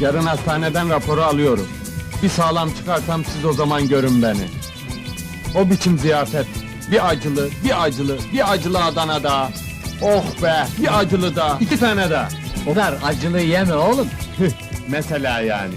Yarın hastaneden raporu alıyorum. Bir sağlam çıkarsam siz o zaman görün beni. O biçim ziyafet. Bir acılı, bir acılı, bir acılı Adana. Oh be, bir acılı da, iki tane daha. O kadar acılı yeme oğlum. Mesela yani.